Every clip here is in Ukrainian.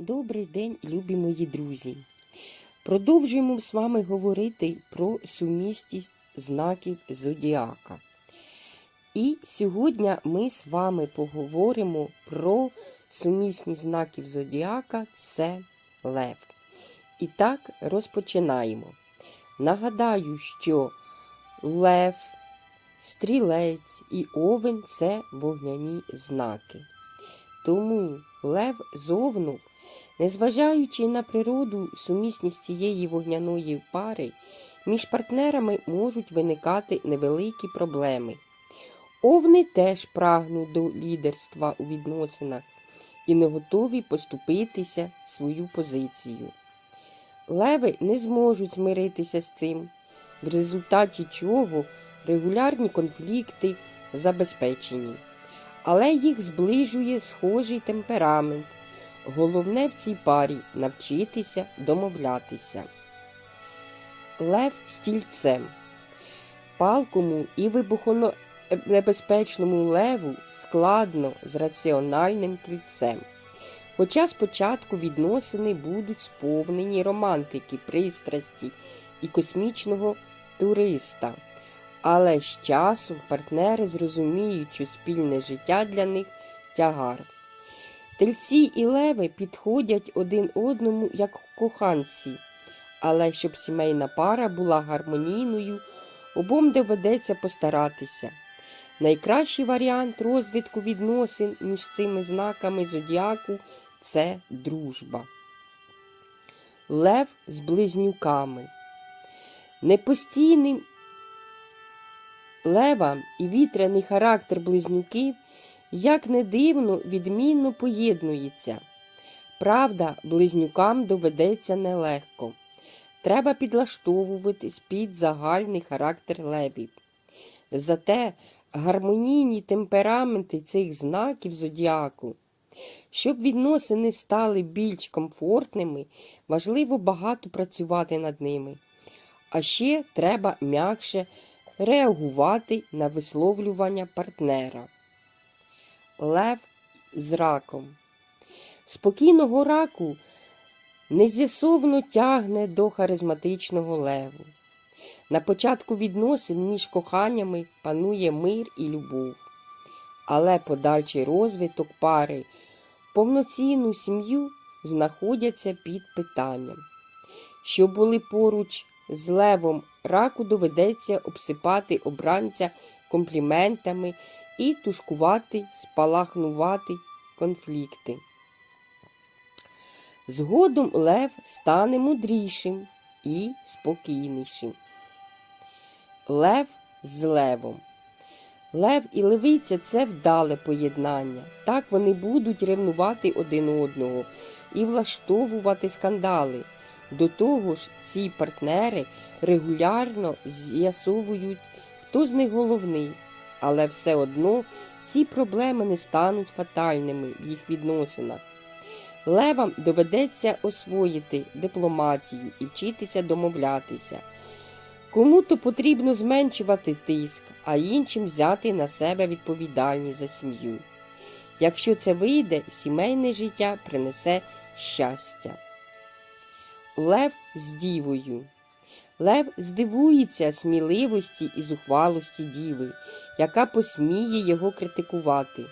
Добрий день, любі мої друзі. Продовжуємо з вами говорити про сумістість знаків зодіака. І сьогодні ми з вами поговоримо про сумісність знаків зодіака це Лев. І так розпочинаємо. Нагадаю, що Лев, Стрілець і Овен це вогняні знаки. Тому Лев зовнув, незважаючи на природу сумісність цієї вогняної пари, між партнерами можуть виникати невеликі проблеми. Овни теж прагнуть до лідерства у відносинах і не готові поступитися свою позицію. Леви не зможуть змиритися з цим, в результаті чого регулярні конфлікти забезпечені але їх зближує схожий темперамент. Головне в цій парі навчитися домовлятися. Лев стільцем. Палкому і вибухонебезпечному леву складно з раціональним тільцем. Хоча спочатку відносини будуть сповнені романтики, пристрасті і космічного туриста. Але з часом партнери зрозуміють, що спільне життя для них тягар. Тельці і леви підходять один одному як коханці, але щоб сімейна пара була гармонійною, обом доведеться постаратися. Найкращий варіант розвитку відносин між цими знаками зодіаку це дружба. Лев з близнюками. Непостійним Лева і вітряний характер близнюків, як не дивно, відмінно поєднуються. Правда, близнюкам доведеться нелегко. Треба підлаштовуватись під загальний характер левів. Зате гармонійні темпераменти цих знаків зодіаку. Щоб відносини стали більш комфортними, важливо багато працювати над ними. А ще треба м'якше реагувати на висловлювання партнера. Лев з раком. Спокійного раку нез'ясовно тягне до харизматичного леву. На початку відносин між коханнями панує мир і любов, але подальший розвиток пари, повноцінну сім'ю знаходяться під питанням. Що були поруч з левом раку доведеться обсипати обранця компліментами і тушкувати, спалахнувати конфлікти. Згодом лев стане мудрішим і спокійнішим. Лев з левом. Лев і левиця це вдале поєднання. Так вони будуть ревнувати один одного і влаштовувати скандали. До того ж, ці партнери регулярно з'ясовують, хто з них головний, але все одно ці проблеми не стануть фатальними в їх відносинах. Левам доведеться освоїти дипломатію і вчитися домовлятися. Кому-то потрібно зменшувати тиск, а іншим взяти на себе відповідальність за сім'ю. Якщо це вийде, сімейне життя принесе щастя. Лев з дівою. Лев здивується сміливості і зухвалості діви, яка посміє його критикувати.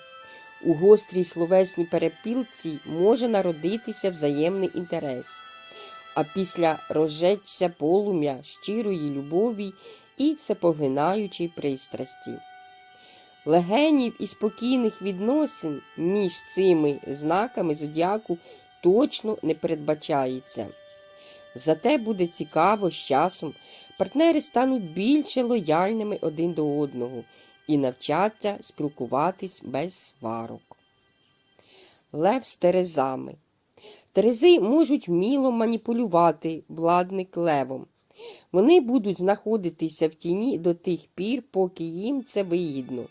У гострій словесній перепілці може народитися взаємний інтерес, а після розжечся полум'я щирої любові і всепоглинаючої пристрасті. Легенів і спокійних відносин між цими знаками зодіаку точно не передбачається. Зате буде цікаво з часом, партнери стануть більше лояльними один до одного і навчаться спілкуватись без сварок. Лев з терезами. Терези можуть вміло маніпулювати владник левом. Вони будуть знаходитися в тіні до тих пір, поки їм це вигідно.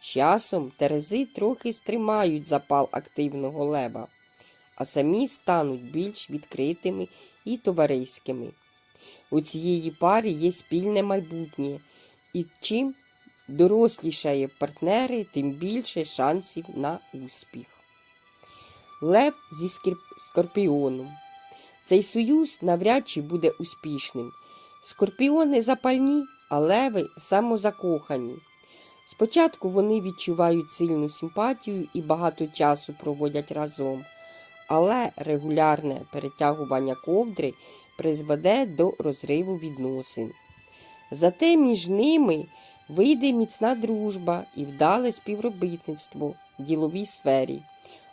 З часом терези трохи стримають запал активного лева а самі стануть більш відкритими і товариськими. У цієї пари є спільне майбутнє, і чим дорослішає партнери, тим більше шансів на успіх. лев зі скорпіоном. Цей союз навряд чи буде успішним. Скорпіони запальні, а леви самозакохані. Спочатку вони відчувають сильну симпатію і багато часу проводять разом, але регулярне перетягування ковдри призведе до розриву відносин. Зате між ними вийде міцна дружба і вдале співробітництво в діловій сфері,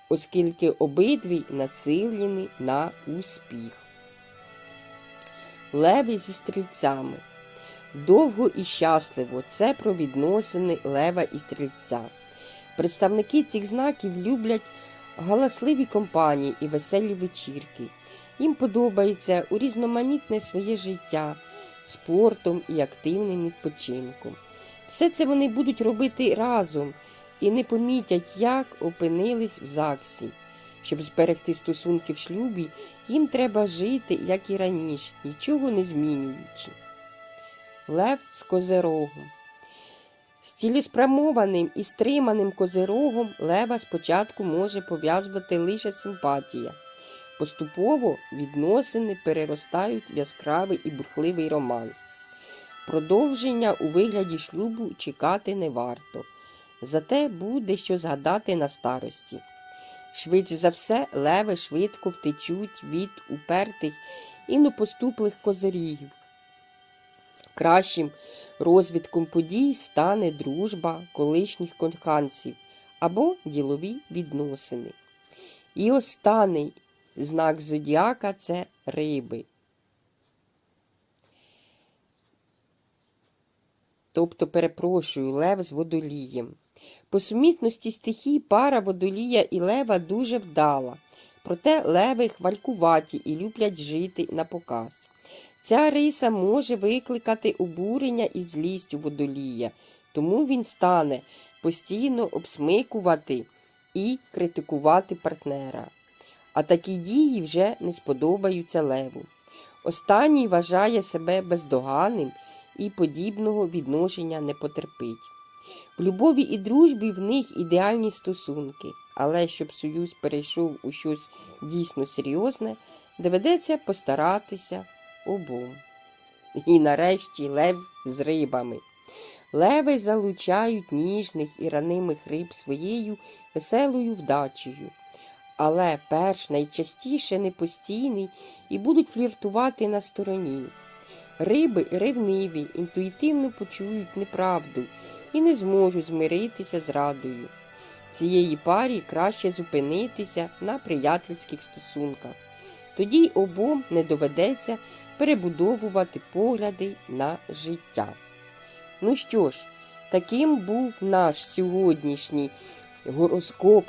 оскільки обидві націлені на успіх. Леви зі стрільцями. Довго і щасливо це про відносини лева і стрільця. Представники цих знаків люблять галасливі компанії і веселі вечірки. Їм подобається урізноманітне своє життя спортом і активним відпочинком. Все це вони будуть робити разом і не помітять, як опинились в ЗАГСі. Щоб зберегти стосунки в шлюбі, їм треба жити, як і раніше, нічого не змінюючи. Лев з козирогом. З цілеспрямованим і стриманим козирогом лева спочатку може пов'язувати лише симпатія. Поступово відносини переростають в яскравий і бурхливий роман. Продовження у вигляді шлюбу чекати не варто, зате буде що згадати на старості. Швидше за все, леви швидко втечуть від упертих і непоступлих козирігів. Кращим розвідком подій стане дружба колишніх коханців або ділові відносини. І останній знак зодіака це риби. Тобто, перепрошую, лев з водолієм. По сумітності стихій пара водолія і лева дуже вдала. Проте леви хвалькуваті і люблять жити на показ. Ця риса може викликати обурення і злість у водолія, тому він стане постійно обсмикувати і критикувати партнера. А такі дії вже не сподобаються леву. Останній вважає себе бездоганним і подібного відношення не потерпить. В любові і дружбі в них ідеальні стосунки, але щоб союз перейшов у щось дійсно серйозне, доведеться постаратися обом. І нарешті лев з рибами. Леви залучають ніжних і ранимих риб своєю веселою вдачею. Але перш найчастіше непостійний і будуть фліртувати на стороні. Риби ревниві, інтуїтивно почують неправду і не зможуть змиритися з радою. Цієї парі краще зупинитися на приятельських стосунках. Тоді обом не доведеться перебудовувати погляди на життя. Ну що ж, таким був наш сьогоднішній гороскоп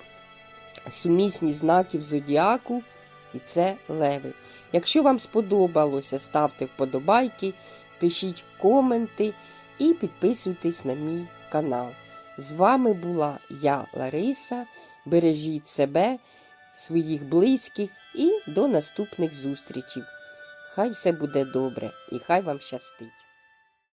сумісні знаків зодіаку, і це леви. Якщо вам сподобалося, ставте вподобайки, пишіть коменти і підписуйтесь на мій канал. З вами була я, Лариса. Бережіть себе, своїх близьких і до наступних зустрічей. Хай все буде добре і хай вам щастить!